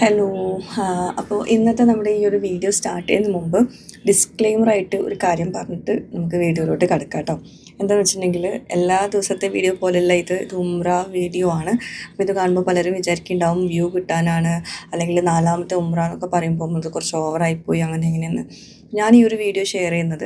Hello അപ്പോൾ ഇന്നത്തെ നമ്മുടെ ഈ ഒരു വീഡിയോ സ്റ്റാർട്ട് ചെയ്യുന്ന മുമ്പ് ഡിസ്ക്ലെയിമറായിട്ട് ഒരു കാര്യം പറഞ്ഞിട്ട് നമുക്ക് വീഡിയോയിലോട്ട് കിടക്കാം കേട്ടോ എന്താണെന്ന് വെച്ചിട്ടുണ്ടെങ്കിൽ എല്ലാ ദിവസത്തെ വീഡിയോ പോലെയല്ല ഇത് ഉംറ വീഡിയോ ആണ്. അപ്പോൾ ഇത് കാണുമ്പോൾ പലരും വിചാരിക്കുന്നുണ്ടാവും വ്യൂ കിട്ടാനാണ്. അല്ലെങ്കിൽ നാലാമത്തെ ഉംറ എന്നൊക്കെ പറയുമ്പോൾ ഇത് കുറച്ച് ഓവറായിപ്പോയി അങ്ങനെ ഇങ്ങനെയെന്ന്. ഞാൻ ഈ ഒരു വീഡിയോ ഷെയർ ചെയ്യുന്നത്.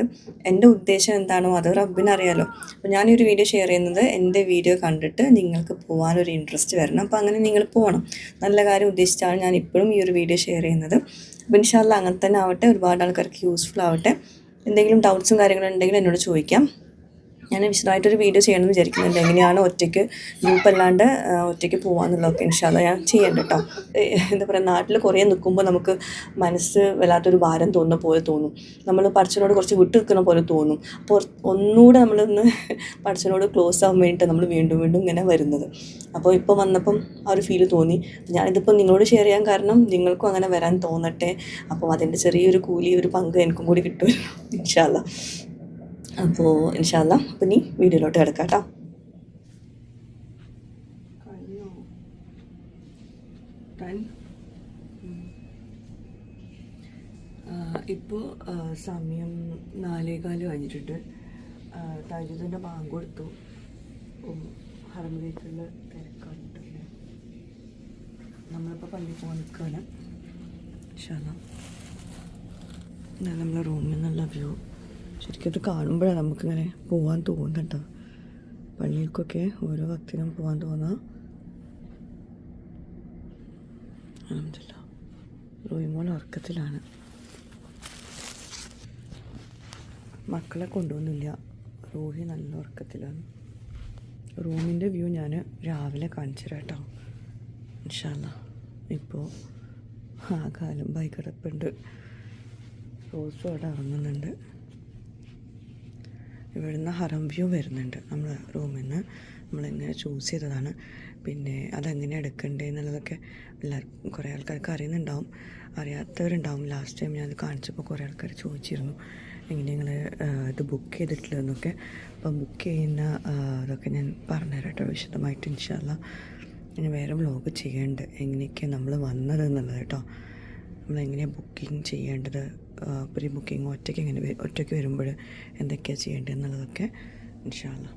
എന്റെ ഉദ്ദേശം എന്താണോ അത് റബ്ബിനറിയാലോ. അപ്പോൾ ഞാൻ ഈ ഒരു വീഡിയോ ഷെയർ ചെയ്യുന്നത് എന്റെ വീഡിയോ കണ്ടിട്ട് നിങ്ങൾക്ക് പോകാനൊരു ഇൻട്രസ്റ്റ് വരണം. അപ്പോൾ അങ്ങനെ നിങ്ങൾ പോകണം നല്ല കാര്യം ഉദ്ദേശിച്ചാണ് ഞാൻ ഇപ്പോഴും ഈ ഒരു വീഡിയോ ഷെയർ ചെയ്യുന്നത്. അപ്പോൾ ഇൻഷാല്ല അങ്ങനെ തന്നെ ആവട്ടെ. ഒരുപാട് ആൾക്കാർക്ക് യൂസ്ഫുൾ ആവട്ടെ. എന്തെങ്കിലും ഡൗട്ട്സും കാര്യങ്ങളും ഉണ്ടെങ്കിൽ എന്നോട് ചോദിക്കാം. ഞാൻ വിശദമായിട്ടൊരു വീഡിയോ ചെയ്യണമെന്ന് വിചാരിക്കുന്നുണ്ട്. എങ്ങനെയാണ് ഒറ്റയ്ക്ക് ഗ്രൂപ്പ് അല്ലാണ്ട് ഒറ്റയ്ക്ക് പോകാമെന്നുള്ളതൊക്കെ ഇൻഷാല്ല ഞാൻ ചെയ്യണ്ട കേട്ടോ എന്താ പറയുക നാട്ടിൽ കുറേ നിൽക്കുമ്പോൾ നമുക്ക് മനസ്സ് വല്ലാത്തൊരു ഭാരം തോന്നുന്ന പോലെ തോന്നും. നമ്മൾ പഠിച്ചനോട് കുറച്ച് വിട്ടു നിൽക്കുന്ന പോലെ തോന്നും. അപ്പോൾ ഒന്നുകൂടെ നമ്മളൊന്ന് പഠിച്ചനോട് ക്ലോസ് ആവാൻ വേണ്ടിയിട്ട് നമ്മൾ വീണ്ടും വീണ്ടും ഇങ്ങനെ വരുന്നത്. അപ്പോൾ ഇപ്പോൾ വന്നപ്പം ആ ഒരു ഫീൽ തോന്നി. ഞാനിതിപ്പോൾ നിങ്ങളോട് ഷെയർ ചെയ്യാൻ കാരണം നിങ്ങൾക്കും അങ്ങനെ വരാൻ തോന്നട്ടെ. അപ്പോൾ അതിന്റെ ചെറിയൊരു കൂലി ഒരു പങ്ക് എനിക്കും കൂടി കിട്ടുമല്ലോ ഇൻഷാല്ല അപ്പോൾ ഇൻഷാല്ല അപ്പം നീ വീഡിയോയിലോട്ട് കിടക്കാം കേട്ടോ ഇപ്പോൾ സമയം നാലേകാൽ കഴിഞ്ഞിട്ടുണ്ട്. താജുദിന്റെ ബാങ്ക് കൊടുത്തു. ഹറമിലേക്കുള്ള തിരക്കായിട്ട് നമ്മളിപ്പോൾ പള്ളി പോകാൻ നിൽക്കുകയാണ് ഇൻഷാല്ല നമ്മളെ റൂമിൽ നിന്നുള്ള വ്യൂ. ശരിക്കും അത് കാണുമ്പോഴാണ് നമുക്കിങ്ങനെ പോകാൻ തോന്നുന്നുണ്ട്. പള്ളിയിലേക്കൊക്കെ ഓരോ ഭക്തിനും പോകാൻ തോന്നാം. അലഹമില്ല റൂമിമോൾ ഉറക്കത്തിലാണ്. മക്കളെ കൊണ്ടുവന്നില്ല. റോഹി നല്ല ഉറക്കത്തിലാണ്. റൂമിന്റെ വ്യൂ ഞാൻ രാവിലെ കാണിച്ചു കേട്ടോ ഇൻഷാല്ല ഇപ്പോൾ ആ കാലം ബൈ കിടപ്പുണ്ട് റോസും അവിടെ ഇറങ്ങുന്നുണ്ട്. ഇവിടുന്ന് ഹറം വ്യൂ വരുന്നുണ്ട് നമ്മൾ റൂമിൽ നിന്ന് നമ്മളിങ്ങനെ ചൂസ് ചെയ്തതാണ്. പിന്നെ അതെങ്ങനെ എടുക്കണ്ടേ എന്നുള്ളതൊക്കെ എല്ലാവർക്കും കുറേ ആൾക്കാർക്ക് അറിയുന്നുണ്ടാവും. അറിയാത്തവരുണ്ടാവും. ലാസ്റ്റ് ടൈം ഞാനത് കാണിച്ചപ്പോൾ കുറേ ആൾക്കാർ ചോദിച്ചിരുന്നു. എങ്ങനെ നിങ്ങൾ ഇത് ബുക്ക് ചെയ്തിട്ടില്ലെന്നൊക്കെ അപ്പം ബുക്ക് ചെയ്യുന്ന ഇതൊക്കെ ഞാൻ പറഞ്ഞുതരാം കേട്ടോ വിശദമായിട്ട് ഇൻഷാല്ല ഇനി വേറെ വ്ലോഗ് ചെയ്യേണ്ടത് എങ്ങനെയൊക്കെയാണ് നമ്മൾ വന്നത് എന്നുള്ളത് കേട്ടോ. നമ്മളെങ്ങനെയാണ് ബുക്കിംഗ് ചെയ്യേണ്ടത്? പ്രീ ബുക്കിംഗ് ഒറ്റയ്ക്ക് എങ്ങനെ ഒറ്റയ്ക്ക് വരുമ്പോൾ എന്തൊക്കെയാണ് ചെയ്യേണ്ടത് എന്നുള്ളതൊക്കെ ഇൻഷാല്ല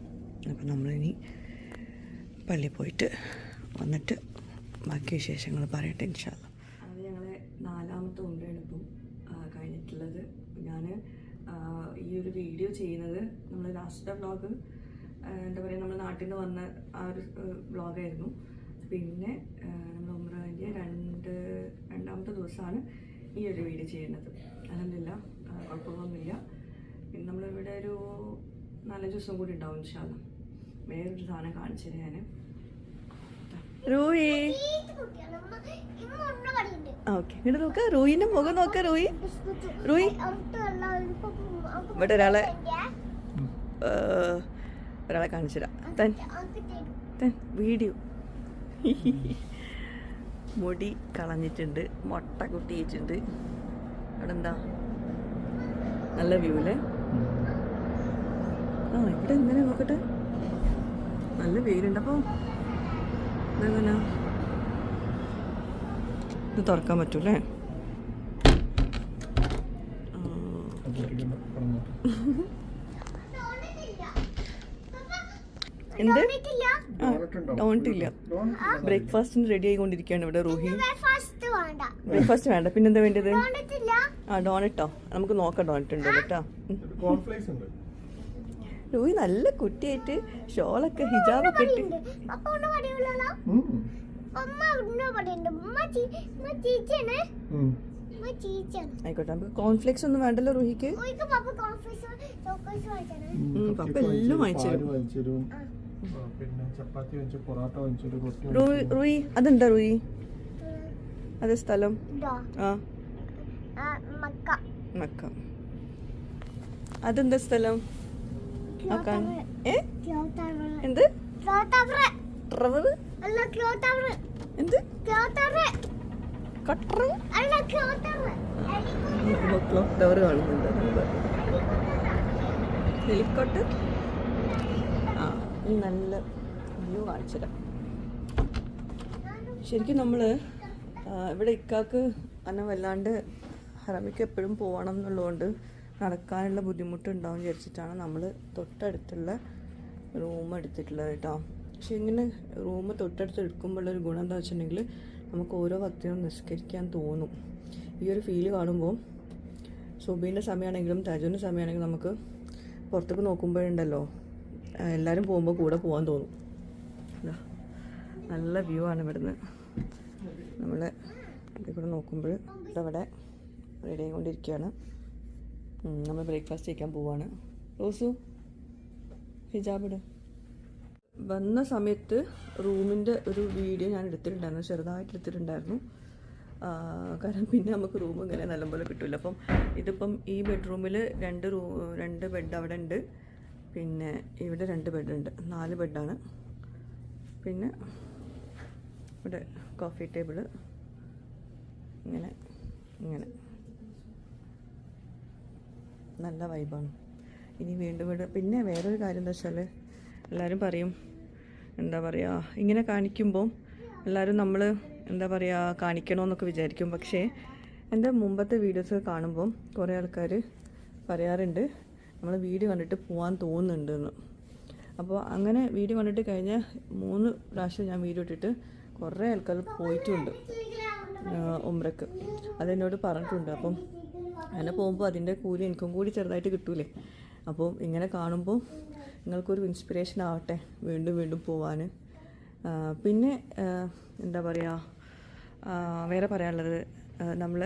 അപ്പോൾ നമ്മളിനി പള്ളിയിൽ പോയിട്ട് വന്നിട്ട് ബാക്കി വിശേഷങ്ങൾ പറയട്ടെ ഇൻഷാല്ല അത് ഞങ്ങളെ നാലാമത്തെ ഉണ്ടയാണ് കഴിഞ്ഞിട്ടുള്ളത്. ഞാൻ ഈ ഒരു വീഡിയോ ചെയ്യുന്നത് നമ്മൾ ലാസ്റ്റ് വ്ളോഗ് എന്താ പറയുക നമ്മൾ നാട്ടിൽ നിന്ന് വന്ന ആ ഒരു വ്ളോഗായിരുന്നു. പിന്നെ നമ്മൾ ഉമ്രാന്റെ രണ്ട് രണ്ടാമത്തെ ദിവസമാണ് ഈ ഒരു വീഡിയോ ചെയ്യുന്നത്. അലഹമില്ല കുഴപ്പമൊന്നുമില്ല. പിന്നെ നമ്മളിവിടെ ഒരു നാലഞ്ച് ദിവസം കൂടി ഉണ്ടാവും ഇൻഷാല്ല വേറൊരു സാധനം കാണിച്ചു ഞാൻ റൂയി. ഓക്കെ. ഇങ്ങോട്ട് നോക്ക്. റൂയിന്റെ മുഖം നോക്ക റൂയി. റൂയി. ഇവിടെ ഒരാളെ ഒരാളെ കാണിച്ചു തരാം. തൻ. തൻ വീഡിയോ. മുടി കളഞ്ഞിട്ടുണ്ട് മുട്ട കുട്ടിയിട്ടുണ്ട് അവിടെ എന്താ നല്ല വ്യൂ അല്ലേ? ആ ഇവിടെ എങ്ങനെ നോക്കട്ടെ? നല്ല വെയിലുണ്ട്. അപ്പോൾ ഇതെങ്ങനെ? ഇത് തുറക്കാൻ പറ്റൂലേ എന്ത്? ഡോണ്ട് ഇല്ല ബ്രേക്ക്ഫാസ്റ്റിന് റെഡി ആയിക്കൊണ്ടിരിക്കുകയാണ് ഇവിടെ റൂഹി. ബ്രേക്ക്ഫാസ്റ്റ് വേണ്ട. പിന്നെന്താ വേണ്ടത്? ആ ഡോണട്ടോ നമുക്ക് നോക്കാം ഡോണറ്റ് ഉണ്ടോ കേട്ടോ റൂഹി നല്ല കുട്ടിയായിട്ട് ഷോളൊക്കെ ഹിജാബൊക്കെ ഇട്ട്. ആയിക്കോട്ടെ നമുക്ക് കോൺഫ്ലെക്സ് ഒന്നും വേണ്ടല്ലോ റൂഹിക്ക്? പപ്പ എല്ലാം വാങ്ങിച്ചു റൂഹി അതെന്താ റൂഹി അതെ സ്ഥലം? ആ. മക്ക. അതെന്താ സ്ഥലം? എന്ത്? എന്ത്? കട്ടർ? ക്ലോക്ക് ടവർ കാണുന്നുണ്ട് ഹെലികോപ്റ്റർ? ആ നല്ല വ്യൂ കാണിച്ചുതരാം. ശരിക്കും നമ്മൾ ഇവിടെ ഇക്കാക്ക് അന്ന വല്ലാണ്ട് ഹറമിക്ക് എപ്പോഴും പോകണം എന്നുള്ളതുകൊണ്ട് നടക്കാനുള്ള ബുദ്ധിമുട്ടുണ്ടാവും വിചാരിച്ചിട്ടാണ് നമ്മൾ തൊട്ടടുത്തുള്ള റൂം എടുത്തിട്ടുള്ളത് കേട്ടോ പക്ഷെ ഇങ്ങനെ റൂം തൊട്ടടുത്ത് എടുക്കുമ്പോഴുള്ള ഒരു ഗുണം എന്താ വെച്ചിട്ടുണ്ടെങ്കിൽ നമുക്ക് ഓരോ ഭക്തിയും നിസ്കരിക്കാൻ തോന്നും. ഈ ഒരു ഫീൽ കാണുമ്പോൾ സുബീന്റെ സമയമാണെങ്കിലും തജുവിന്റെ സമയമാണെങ്കിലും നമുക്ക് പുറത്തേക്ക് നോക്കുമ്പോഴുണ്ടല്ലോ എല്ലാവരും പോകുമ്പോൾ കൂടെ പോകാൻ തോന്നും. നല്ല വ്യൂ ആണ് ഇവിടുന്ന്. നമ്മൾ ഇവിടെ നോക്കുമ്പോൾ ഇതവിടെ റെഡി ആയിക്കൊണ്ടിരിക്കുകയാണ് നമ്മൾ ബ്രേക്ക്ഫാസ്റ്റ് കഴിക്കാൻ പോവാണ്. റോസു ഹിജാബിട് വന്ന സമയത്ത് റൂമിന്റെ ഒരു വീഡിയോ ഞാൻ എടുത്തിട്ടുണ്ടായിരുന്നു ചെറുതായിട്ട് എടുത്തിട്ടുണ്ടായിരുന്നു. കാരണം പിന്നെ നമുക്ക് റൂം ഇങ്ങനെ നല്ലപോലെ കിട്ടില്ല അപ്പം ഇതിപ്പം ഈ ബെഡ്റൂമിൽ രണ്ട് റൂ രണ്ട് ബെഡ് അവിടെ ഉണ്ട്. പിന്നെ ഇവിടെ രണ്ട് ബെഡുണ്ട് നാല് ബെഡാണ് പിന്നെ ഇവിടെ കോഫി ടേബിൾ ഇങ്ങനെ ഇങ്ങനെ. നല്ല വൈബാണ് ഇനി വീണ്ടും വീണ്ടും പിന്നെ വേറൊരു കാര്യം എന്താ വെച്ചാൽ എല്ലാവരും പറയും എന്താ പറയുക ഇങ്ങനെ കാണിക്കുമ്പോൾ എല്ലാവരും നമ്മൾ എന്താ പറയുക കാണിക്കണമെന്നൊക്കെ വിചാരിക്കും. പക്ഷേ എന്റെ മുമ്പത്തെ വീഡിയോസ് കാണുമ്പോൾ കുറേ ആൾക്കാർ പറയാറുണ്ട് നമ്മൾ വീഡിയോ കണ്ടിട്ട് പോകാൻ തോന്നുന്നുണ്ട് എന്ന് അപ്പോൾ അങ്ങനെ വീഡിയോ കണ്ടിട്ട് കഴിഞ്ഞ മൂന്ന് പ്രാവശ്യം ഞാൻ വീഡിയോ ഇട്ടിട്ട് കുറേ ആൾക്കാർ പോയിട്ടുണ്ട് ഉമ്രക്ക് അതെന്നോട് പറഞ്ഞിട്ടുണ്ട്. അപ്പം അങ്ങനെ പോകുമ്പോൾ അതിന്റെ കൂലി എനിക്കും കൂടി ചെറുതായിട്ട് കിട്ടൂലേ. അപ്പോൾ ഇങ്ങനെ കാണുമ്പോൾ നിങ്ങൾക്കൊരു ഇൻസ്പിറേഷൻ ആവട്ടെ വീണ്ടും വീണ്ടും പോവാൻ പിന്നെ എന്താ പറയുക വേറെ പറയാനുള്ളത് നമ്മൾ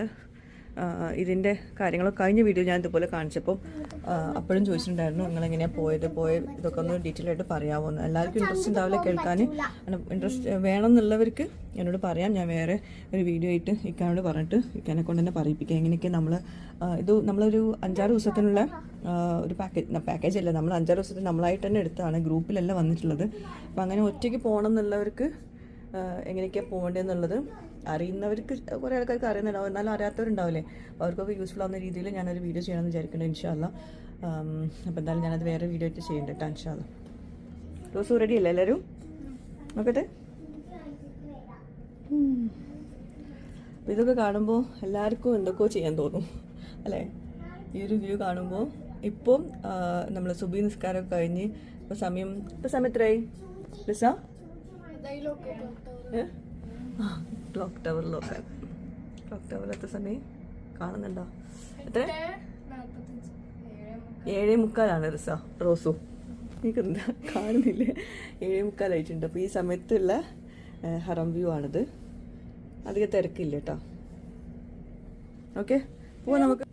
ഇതിന്റെ കാര്യങ്ങളൊക്കെ കഴിഞ്ഞ വീഡിയോ ഞാൻ ഇതുപോലെ കാണിച്ചപ്പോൾ അപ്പോഴും ചോദിച്ചിട്ടുണ്ടായിരുന്നു നിങ്ങൾ എങ്ങനെയാണ് പോയത്? പോയ ഇതൊക്കെ ഒന്ന് ഡീറ്റെയിൽ ആയിട്ട് പറയാമോ എന്ന്. എല്ലാവർക്കും ഇൻട്രസ്റ്റ് ഉണ്ടാവില്ല കേൾക്കാൻ? ഇൻട്രസ്റ്റ് വേണം എന്നുള്ളവർക്ക് എന്നോട് പറയാം. ഞാൻ വേറെ ഒരു വീഡിയോ ആയിട്ട് ഇക്കാനോട് പറഞ്ഞിട്ട് ഇക്കാനെ കൊണ്ട് തന്നെ പറയിപ്പിക്കാം. എങ്ങനെയൊക്കെ നമ്മൾ ഇത് നമ്മളൊരു അഞ്ചാറ് ദിവസത്തിനുള്ള ഒരു പാക്കേജ് പാക്കേജ് അല്ല. നമ്മൾ അഞ്ചാറ് ദിവസത്തിന് നമ്മളായിട്ട് തന്നെ എടുത്താണ് ഗ്രൂപ്പിലല്ല വന്നിട്ടുള്ളത്. അപ്പം അങ്ങനെ ഒറ്റയ്ക്ക് പോകണം എന്നുള്ളവർക്ക് എങ്ങനെയൊക്കെയാണ് പോകേണ്ടതെന്നുള്ളത് അറിയുന്നവർക്ക് കുറേ ആൾക്കാർക്ക് അറിയുന്നുണ്ടാവും എന്നാലും അറിയാത്തവരുണ്ടാവില്ലേ? അപ്പോൾ അവർക്കൊക്കെ യൂസ്ഫുൾ ആവുന്ന രീതിയിൽ ഞാനൊരു വീഡിയോ ചെയ്യണമെന്ന് വിചാരിക്കുന്നുണ്ട് ഇൻഷാല്ല അപ്പോൾ എന്തായാലും ഞാനത് വേറെ വീഡിയോ ആയിട്ട് ചെയ്യുന്നുണ്ട് കേട്ടോ ഇൻഷാല്ല റോസ് റെഡി അല്ലേ എല്ലാവരും നോക്കട്ടെ. അപ്പോൾ ഇതൊക്കെ കാണുമ്പോൾ എല്ലാവർക്കും എന്തൊക്കെയോ ചെയ്യാൻ തോന്നും അല്ലേ? ഈ ഒരു വ്യൂ കാണുമ്പോൾ ഇപ്പം നമ്മൾ സുബി നിസ്കാരമൊക്കെ കഴിഞ്ഞ് ഇപ്പോൾ സമയം ഇപ്പോൾ സമയം എത്രയായി? ലിസ? ക്ലോക്ക് ടവറിലൊക്കെ ക്ലോക്ക് എത്ര സമയം കാണുന്നുണ്ടോ? എത്ര? ഏഴേ മുക്കാലാണ് റിസ റോസു. എനിക്ക് എന്താ കാണുന്നില്ലേ. ഏഴേ മുക്കാലായിട്ടുണ്ട്. അപ്പോൾ ഈ സമയത്തുള്ള ഹറം വ്യൂ ആണിത്. അധികം തിരക്കില്ല കേട്ടോ ഓക്കെ? പോവാ നമുക്ക്.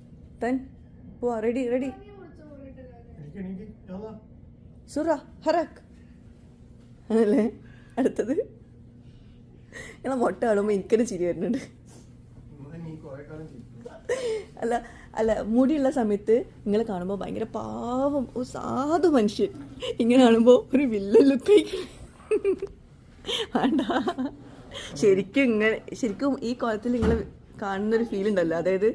തൻ പോവാ. Ready ready. സുറ ഹറക്. ആണല്ലേ? അടുത്തത്. ഞങ്ങളെ മുട്ട കാണുമ്പോൾ എനിക്കൊരു ചിരി വരുന്നുണ്ട്. അല്ല അല്ല മുടിയുള്ള സമയത്ത് നിങ്ങൾ കാണുമ്പോൾ ഭയങ്കര പാവം ഒരു സാധു മനുഷ്യൻ. ഇങ്ങനെ കാണുമ്പോൾ ഒരു വില്ലൻ ലുക്ക് വേണ്ട. ശരിക്കും ഇങ്ങനെ ശരിക്കും ഈ കോലത്തിൽ നിങ്ങൾ കാണുന്നൊരു ഫീൽ ഉണ്ടല്ലോ. അതായത്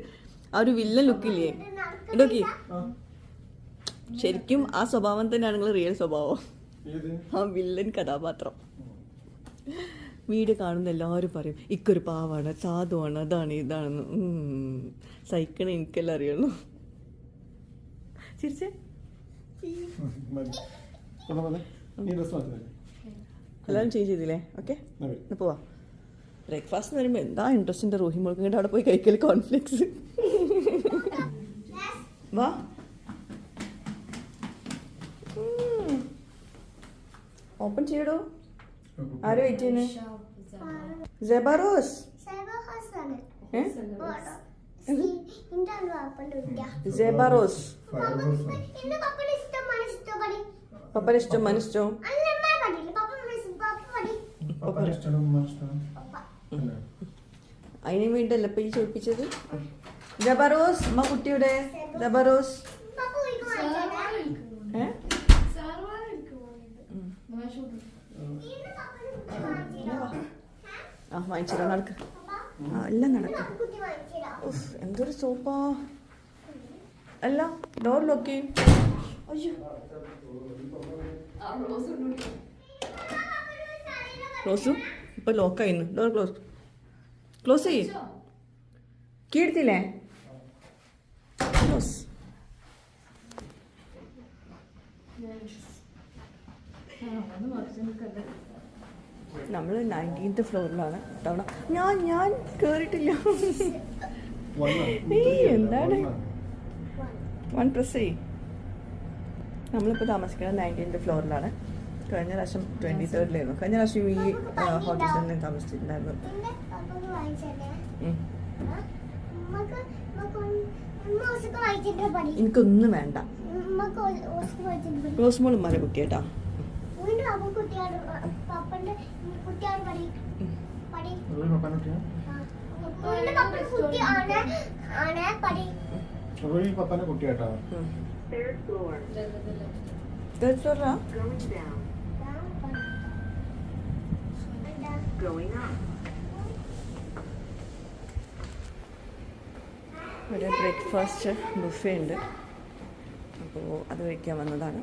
ആ ഒരു വില്ലൻ ലുക്കില്ലേ ഇതൊക്കെ ശരിക്കും ആ സ്വഭാവം തന്നെയാണ് നിങ്ങൾ റിയൽ സ്വഭാവം. ആ വില്ലൻ കഥാപാത്രം. വീഡിയോ കാണുന്ന എല്ലാവരും പറയും ഇക്കൊരു പാവാണ് സാധുവാണ് അതാണ് ഇതാണെന്ന്. സഹിക്കണ എനിക്കെല്ലാം അറിയുള്ളൂ. ചിരിച്ചേ? എല്ലാവരും ചേഞ്ച് ചെയ്തില്ലേ? ഓക്കെ പോവാ. ബ്രേക്ക്ഫാസ്റ്റ് എന്ന് പറയുമ്പോൾ എന്താ ഇൻട്രസ്റ്റിന്റെ റോഹി ഇങ്ങോട്ട് അവിടെ പോയി കഴിക്കൽ കോൺഫ്ലിക്സ് വാ. ഓപ്പൺ ചെയ്യടോ. ആര് വെയിറ്റ് ചെയ്യുന്നത് ജബറോസ് ജബറോസ് പപ്പന ഇഷ്ടം ഇഷ്ടമാണ് അല്ല. അതിന് വേണ്ടിയല്ല ഇപ്പൊ ഈ ചോദിപ്പിച്ചത്? ജബറോസ് അമ്മ കുട്ടിയുടെ? ജബറോസ് ഏ ആ വാങ്ങിച്ചിടാം നടക്ക്. ആ എല്ലാം നടക്ക്. എന്തൊരു സോപ്പാ. അല്ല ഡോർ ലോക്ക് അയ്യോ. ക്ലോസു ഇപ്പൊ ലോക്കായിരുന്നു ഡോർ ക്ലോസ് ക്ലോസ് ചെയ്യ്. കീഴ്ത്തില്ലേ? ക്ലോസ് നമ്മൾ നയന്റീൻത്ത് ഫ്ലോറിലാണ് തവണ ഞാൻ ഞാൻ കയറിയിട്ടില്ല എന്താണ്? വൺ ചെയ് നമ്മളിപ്പോൾ താമസിക്കുന്നത് നയന്റീൻത്ത് ഫ്ലോറിലാണ് കഴിഞ്ഞ പ്രാവശ്യം ട്വന്റി തേർഡിലായിരുന്നു കഴിഞ്ഞ പ്രാവശ്യം ഈ ഹോട്ടലിൽ തന്നെ താമസിച്ചിട്ടുണ്ടായിരുന്നു. എനിക്കൊന്നും വേണ്ട. റോസ്മോളും ഓ- ഓസ്ക്ക് വാങ്ങിച്ചിട്ട് പപ്പന്റെ കുട്ടിയാട്ടാ. തേർഡ് ഫ്ലോറാ? ഒരു ബ്രേക്ക്ഫാസ്റ്റ് ബുഫേ ഉണ്ട്. അപ്പോൾ അത് കഴിക്കാൻ വന്നതാണ്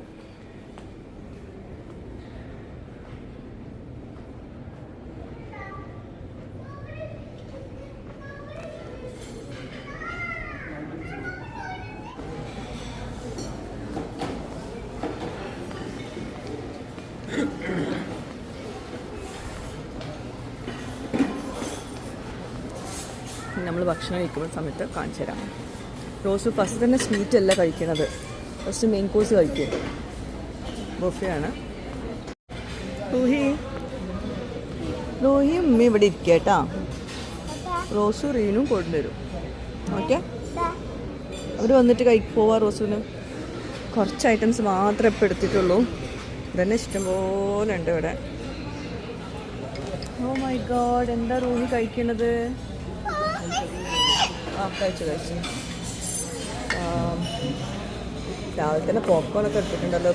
നമ്മൾ ഭക്ഷണം കഴിക്കുന്ന സമയത്ത് കാണിച്ചു തരാം. റോസ് ഫസ്റ്റ് തന്നെ സ്വീറ്റ് അല്ല കഴിക്കണത്. ഫസ്റ്റ് മെയിൻ കോഴ്സ് കഴിക്കും. ബൊഫയാണ്. റൂഹി. റൂഹി ഉമ്മ ഇവിടെ ഇരിക്കട്ടാ റോസും റീനും കൊണ്ടുവരും ഓക്കെ അവർ വന്നിട്ട് കഴി പോവാ റോസുവിന് കുറച്ച് ഐറ്റംസ് മാത്രമേ ഇപ്പോൾ എടുത്തിട്ടുള്ളൂ. ഇതന്നെ ഇഷ്ടംപോലെ ഉണ്ട് ഇവിടെ. ഓ മൈ ഗോഡ് എന്താ റൂഹി കഴിക്കണത്? ആ കഴിച്ചു. കഴിച്ചു രാവിലെ തന്നെ പോപ്കോൺ ഒക്കെ എടുത്തിട്ടുണ്ടല്ലോ.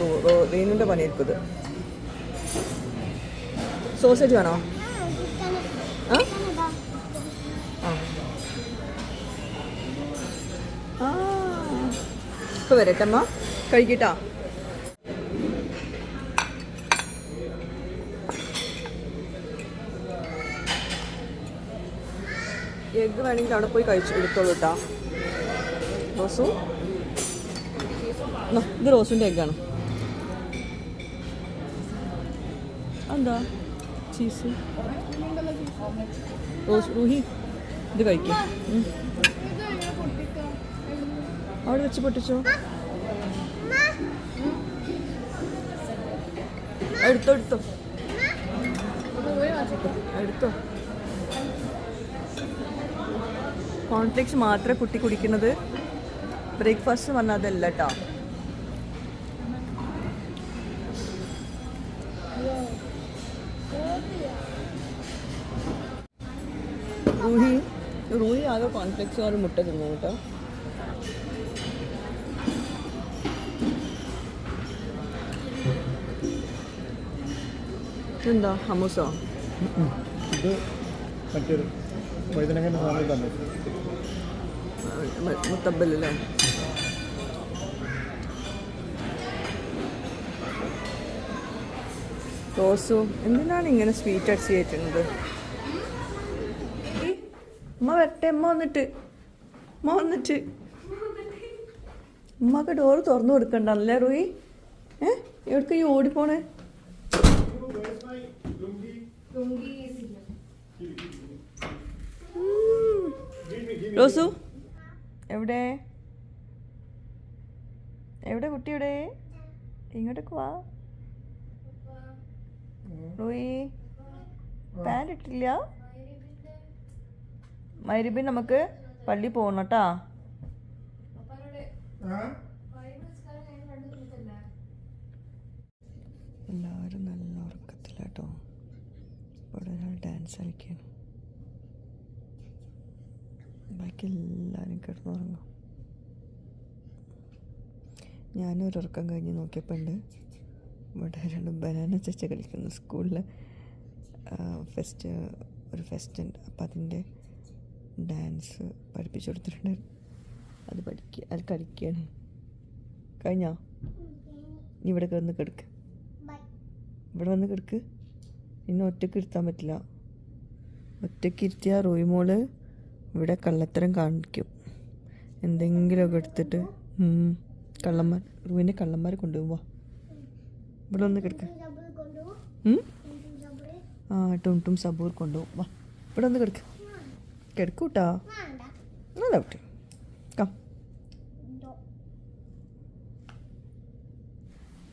റീനിന്റെ ഇത്. സോസേജ് വേണോ? ആ, ചിക്കന്. ആ. ചിക്കന് ദാ. ആ. ആ ഇപ്പൊ വരട്ടെ അമ്മ. കഴിക്കട്ടാ എഗ്ഗ് വേണമെങ്കിൽ അവിടെ പോയി കഴിച്ചു എടുത്തോളൂ കേട്ടോ റോസു? ഇത് റോസിന്റെ എഗ്ഗാണ് എന്താ ചീസ് റോസ് റൂഹി ഇത് കഴിക്കും. അവിടെ വെച്ച് പൊട്ടിച്ചോ? എടുത്തോ എടുത്തോ. എടുത്തോ. കോൺഫ്ലിക്സ് മാത്രമേ കുട്ടി കുടിക്കുന്നത്. ബ്രേക്ക്ഫാസ്റ്റ് പറഞ്ഞാൽ അതല്ല കേട്ടോ റൂഹി റൂഹി ആകെ കോൺഫ്ലിക്സ് ഒരു മുട്ട തിന്നു കേട്ടോ എന്താ ഹമൂസോ ഇത് മറ്റൊരു വൈദ്യനങ്ങന്റെ സാധനം തന്നെ. മുത്തബല്ലേ റോസു എന്തിനാണ് ഇങ്ങനെ സ്വീറ്റ് അടിച്ച് കയറ്റുന്നത്? ഉമ്മ വരട്ടെ ഉമ്മ വന്നിട്ട്. ഉമ്മ വന്നിട്ട്. ഉമ്മക്ക് ഡോറ് തുറന്നു കൊടുക്കണ്ട അല്ലേ റൂയി? ഏ? എവിടേക്ക് ഈ ഓടിപ്പോണേ റോസു? എവിടെ? എവിടെ കുട്ടി എവിടെ ഇങ്ങോട്ടേക്ക് വാ. റോയി പാന്റ് ഇട്ടില്ല? മൈരിബിൻ നമുക്ക് പള്ളി പോകണം കേട്ടാ എല്ലാവരും നല്ല ഉറക്കത്തിലാട്ടോ. ഇവിടെ ഒരാൾ ഡാൻസ് കളിക്കണം ബാക്കി എല്ലാവരും കിടന്നുറങ്ങും. ഞാനൊരു ഉറക്കം കഴിഞ്ഞ് നോക്കിയപ്പോൾ ഉണ്ട് ഇവിടെ രണ്ട് ബനാന ചച്ച കളിക്കുന്നു സ്കൂളിൽ ഫെസ്റ്റ് ഒരു ഫെസ്റ്റ് ഉണ്ട് അപ്പം അതിന്റെ ഡാൻസ് പഠിപ്പിച്ചു കൊടുത്തിട്ടുണ്ട് അത് പഠിക്കുക അത് കളിക്കുകയാണ് കഴിഞ്ഞോ? നീ ഇവിടെ വന്ന് കിടക്ക്. ഇവിടെ വന്ന് കിടക്ക്. ഇന്ന് ഒറ്റയ്ക്ക് ഇരുത്താൻ പറ്റില്ല. ഒറ്റയ്ക്ക് ഇരുത്തിയ റോയിമോൾ ഇവിടെ കള്ളത്തരം കാണിക്കും. എന്തെങ്കിലുമൊക്കെ എടുത്തിട്ട് കള്ളന്മാർ റൂവിനെ കള്ളന്മാർ കൊണ്ടുപോവാ. ഇവിടെ ഒന്ന് കിടക്ക. ആ ടും ടും സബൂർ കൊണ്ടുപോകും വാ ഇവിടെ ഒന്ന് കിടക്ക. കിടക്കൂട്ടാ? നല്ല കുട്ടി. കം.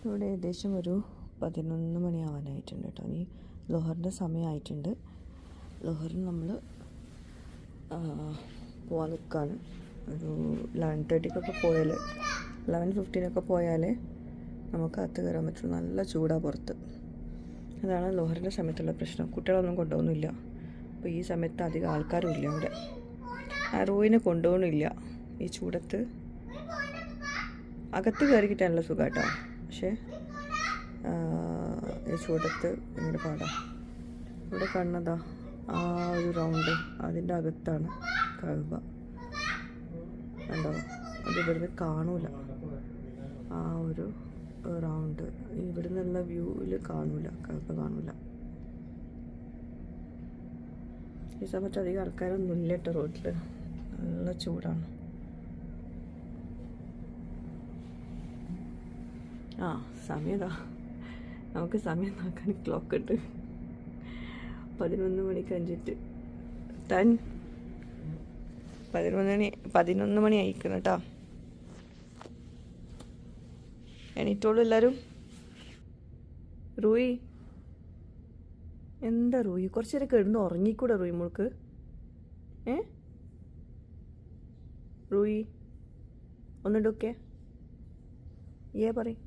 ഇവിടെ ഏകദേശം ഒരു പതിനൊന്ന് മണിയാവാനായിട്ടുണ്ട് കേട്ടോ. ഇനി ലോഹറിന്റെ സമയമായിട്ടുണ്ട്. ലോഹറിന് നമ്മൾ പോകാൻ നിൽക്കുകയാണ് ഒരു ലെവൻ തേർട്ടിക്കൊക്കെ പോയാൽ ലെവൻ ഫിഫ്റ്റീനൊക്കെ പോയാൽ നമുക്ക് അകത്ത് കയറാൻ പറ്റും നല്ല ചൂടാണ് പുറത്ത്. അതാണ് ലോഹറിന്റെ സമയത്തുള്ള പ്രശ്നം. കുട്ടികളൊന്നും കൊണ്ടുപോകുന്നില്ല. അപ്പോൾ ഈ സമയത്ത് അധികം ആൾക്കാരും ഇല്ല അവിടെ. ആ റോയിനെ കൊണ്ടുപോകണില്ല ഈ ചൂടത്ത് അകത്ത് കയറി കിട്ടാനുള്ള സുഖം കേട്ടോ പക്ഷേ ഈ ചൂടത്ത് ഇങ്ങനെ പാടാം. ഇവിടെ കാണുന്നതാ ആ ഒരു റൗണ്ട് അതിന്റെ അകത്താണ് കഴുവ. കണ്ടോ? അത് ഇവിടുന്ന് കാണൂല. ആ ഒരു റൗണ്ട് ഇവിടെ നിന്നുള്ള വ്യൂവിൽ കാണൂല. കഴുവ കാണൂല. ഈ സമയത്ത് അധികം ആൾക്കാരൊന്നും ഇല്ല കേട്ടോ റോഡിൽ നല്ല ചൂടാണ്. ആ സമയതാ നമുക്ക് സമയം നോക്കാൻ ക്ലോക്ക് ഉണ്ട്. പതിനൊന്ന് മണിക്ക് അഞ്ചിട്ട് താൻ പതിനൊന്ന് മണി പതിനൊന്ന് മണി അയക്കണം കേട്ടോ എണീറ്റോളൂ എല്ലാവരും റൂയി. എന്താ റൂയി? കുറച്ച് നേരം കിടന്ന് ഉറങ്ങിക്കൂടെ റൂയി മോൾക്ക്? ഏ? റൂയി ഒന്നുണ്ടൊക്കെ ഏ പറയും.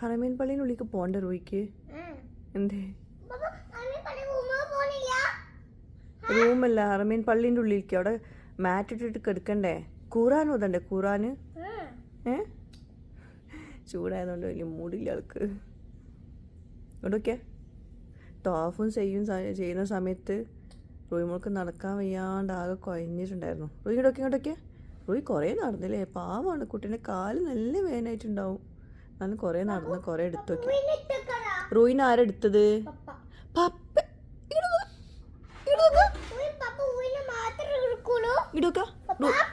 ഹറമീൻ ഉള്ളിക്ക് പോണ്ട റൂയിക്ക്. എന്തേ പപ്പ അമ്മ പണി ഉമ്മ പോണില്ല റൂമല്ല ഹറമീൻ പള്ളീന്റെ ഉള്ളിലേക്ക് അവിടെ മാറ്റ് ഇട്ടിട്ട് കിടക്കണ്ടേ? ഖുറാൻ ഓതണ്ടേ ഖുറാൻ ഏ? ചൂടായതുകൊണ്ട് വലിയ മൂടില്ല ആൾക്ക്. ഇവിടെയൊക്കെ തോഫും ചെയ്യും ചെയ്യുന്ന സമയത്ത് റോയിമോൾക്ക് നടക്കാൻ വയ്യാണ്ട് ആകെ കുഴഞ്ഞിട്ടുണ്ടായിരുന്നു. റോയി ഇങ്ങോട്ടൊക്കെ ഇങ്ങോട്ടൊക്കെ റോയി കുറേ നടന്നില്ലേ? പാവമാണ് കുട്ടീന്റെ കാൽ നല്ല വേദനയായിട്ടുണ്ടാവും എന്നാലും കുറേ നടന്ന് കുറേ എടുത്തു നോക്കി. റോയിന് ആരെടുത്തത് പപ്പ പപ്പ ഇങ്ങോട്ട് നോക്ക്. ഇങ്ങോട്ട് നോക്ക്. ഉയ് പപ്പ ഉയിനെ മാത്രമേ എടുക്കുള്ളൂ ഇടുക്ക.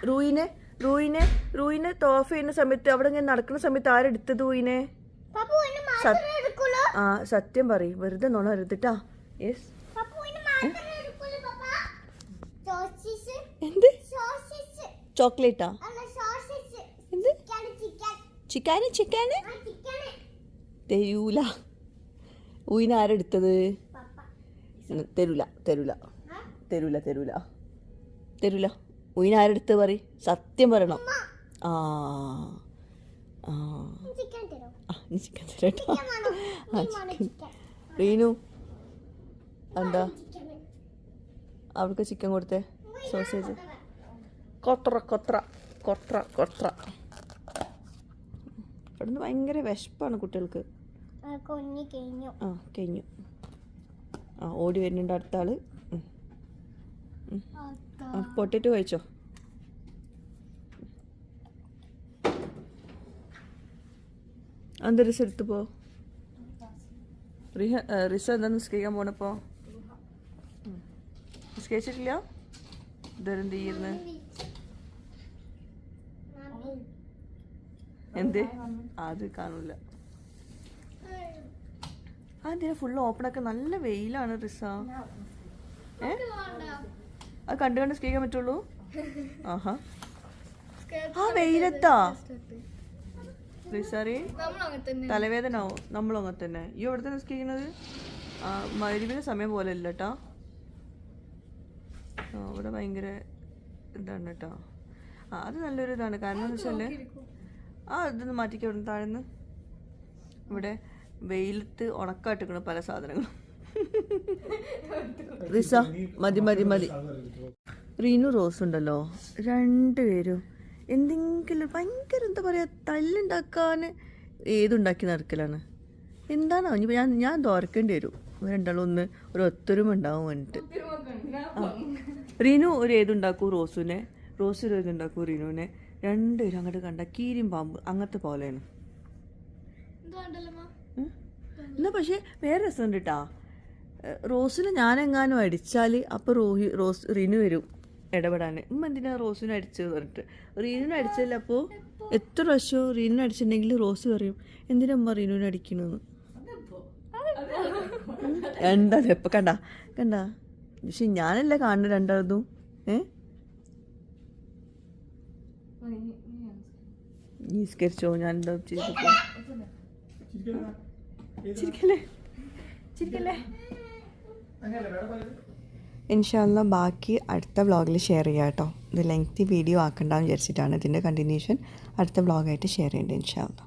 റൂയിനെ റൂയിനെ റൂയിനെ തോഫ ചെയ്യുന്ന സമയത്ത് അവിടെ ഇങ്ങനെ നടക്കുന്ന സമയത്ത് ആരെടുത്തത് റൂയിനെ? ആ സത്യം പറയും. വെറുതെ നോണ എടുത്തിട്ടാ യെസ് എന്ത്? ചോക്ലേറ്റാ? എന്ത്? ചിക്കാന് ചിക്കാന്? തരൂല. ഊയിന് ആരെടുത്തത് തരൂല തരൂല? തരൂല തരൂല. തരൂല. ഊയിന് ആരെടുത്ത് പറ സത്യം പറയണം. ആ. ആ. ചിക്കൻ ആ തരട്ടോ. റീനു. എന്താ? അവൾക്ക് ചിക്കൻ കൊടുത്തേ. സോസേജ്. കൊത്ര കൊത്ര. കൊത്ര കൊത്ര. ഇവിടുന്ന് ഭയങ്കര വിശപ്പാണ് കുട്ടികൾക്ക്. ആ കഴിഞ്ഞു. ആ ഓടി വരുന്നുണ്ട് അടുത്ത ആൾ. പൊട്ടിട്ട് കഴിച്ചോ. അന്തരിച്ച് എടുത്തു പോ റിഹ റിസ എന്താ നിസ്കരിക്കാൻ പോണപ്പോ. നിസ്കരിച്ചിട്ടില്ല? ഇതെന്ത് ചെയ്യുന്നു എന്ത്? അത് കാണൂല. അതിന് ഫുള്ള് ഓപ്പണൊക്കെ നല്ല വെയിലാണ് റിസ. ഏ? അത് കണ്ടു കണ്ട് സ്കീക്കാൻ പറ്റുള്ളൂ? ആഹാ. ആ വെയിലത്താ? റിസറി തലവേദന ആവും നമ്മളും അങ്ങനെ തന്നെ ഈ എവിടെ തന്നെ സ്കീക്കുന്നത്? ആ മരുവിന് സമയം പോലെ ഇല്ല കേട്ടാ അവിടെ ഭയങ്കര ഇതാണ് കേട്ടോ ആ അത് നല്ലൊരു ഇതാണ്. കാരണം എന്ന് വെച്ചാൽ ആ ഇതൊന്ന് മാറ്റിക്കോ ഇവിടെ താഴ്ന്ന് ഇവിടെ വെയിലത്ത് ഉണക്കായിട്ട് പല സാധനങ്ങളും. റിസ മതി മതി മതി. റീനു റോസ് ഉണ്ടല്ലോ. രണ്ടുപേരും എന്തെങ്കിലും ഭയങ്കര എന്താ പറയുക തല്ലുണ്ടാക്കാൻ ഏതുണ്ടാക്കി നടക്കലാണ്. എന്താണോ ഇനി ഞാൻ ഞാൻ ദോരക്കേണ്ടി വരും. രണ്ടാളും ഒന്ന് ഒരു ഒത്തൊരുമ ഉണ്ടാവും എന്നിട്ട്. റീനു ഒരു ഏതുണ്ടാക്കൂ റോസുവിനെ? റോസ് ഒരു ഏതുണ്ടാക്കൂ റീനുവിനെ? രണ്ടുപേരും അങ്ങോട്ട് കണ്ട കീരിയും പാമ്പ് അങ്ങനത്തെ പോലെയാണ്. എന്നാ പക്ഷേ വേറെ രസമുണ്ട് കേട്ടാ റോസിന് ഞാനെങ്ങാനും അടിച്ചാൽ അപ്പോൾ റോഹി റോസ് റിനു വരും ഇടപെടാൻ ഉമ്മ എന്തിനാ റോസിനെ അടിച്ചത് പറഞ്ഞിട്ട്? റീനുവിനെ അടിച്ചല്ല അപ്പോൾ എത്ര പ്രാവശ്യം റീനുവിനെ അടിച്ചിട്ടുണ്ടെങ്കിൽ റോസ് പറയും എന്തിനാ ഉമ്മ റീനുവിനെ അടിക്കണമെന്ന് എന്താ എപ്പോൾ കണ്ട? കണ്ട? പക്ഷെ ഞാനല്ല കാണുന്ന രണ്ടാമതും? ഏ? നിസ്കരിച്ചോ? ഞാൻ എന്താ? ചിരിക്കല്ലേ? ചിരിക്കല്ലേ? പലരും ഇൻഷാല്ല ബാക്കി അടുത്ത വ്ളോഗിൽ ഷെയർ ചെയ്യാം കേട്ടോ. ഇത് ലെങ്തി വീഡിയോ ആക്കണ്ടെന്ന് വിചാരിച്ചിട്ടാണ് ഇതിന്റെ കണ്ടിന്യൂഷൻ അടുത്ത വ്ളോഗായിട്ട് ഷെയർ ചെയ്യേണ്ടത് ഇൻഷാല്ല